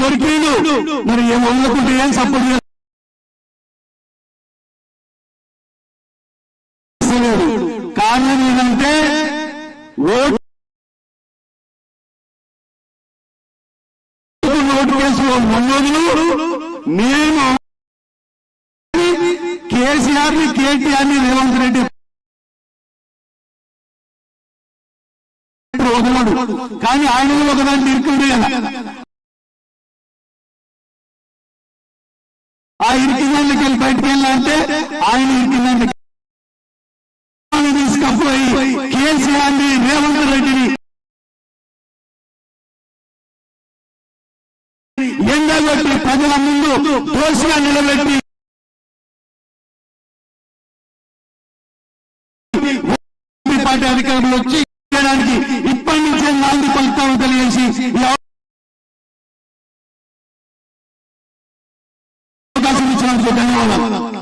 దొరికిండు మరి ఏం వండుకుంటే ఏం సపోర్ట్ చేస్తలేడు కారణం ఏంటంటే ఓటు ఓటు కేసులో మొన్నోదులు మేము కేసీఆర్ని కేటీఆర్ని రేవంత్ రెడ్డి వదలడు కానీ ఆయన కూడా ఒకదాన్ని ఇరుకుండే కదా ఆ ఇరికిందానికి వెళ్ళి బయటకు వెళ్ళాలంటే ఆయన ఇరికిందానికి తీసుకపోయి కేసీఆర్ని రేవంత్ రెడ్డిని ఎండగొట్టి ప్రజల ముందు దోషిగా నిలబెట్టి పార్టీ అధికారులు వచ్చి ఇప్పటి నుంచే నాలుగు ఫలితాలు తెలియజేసి 感じでかなわな。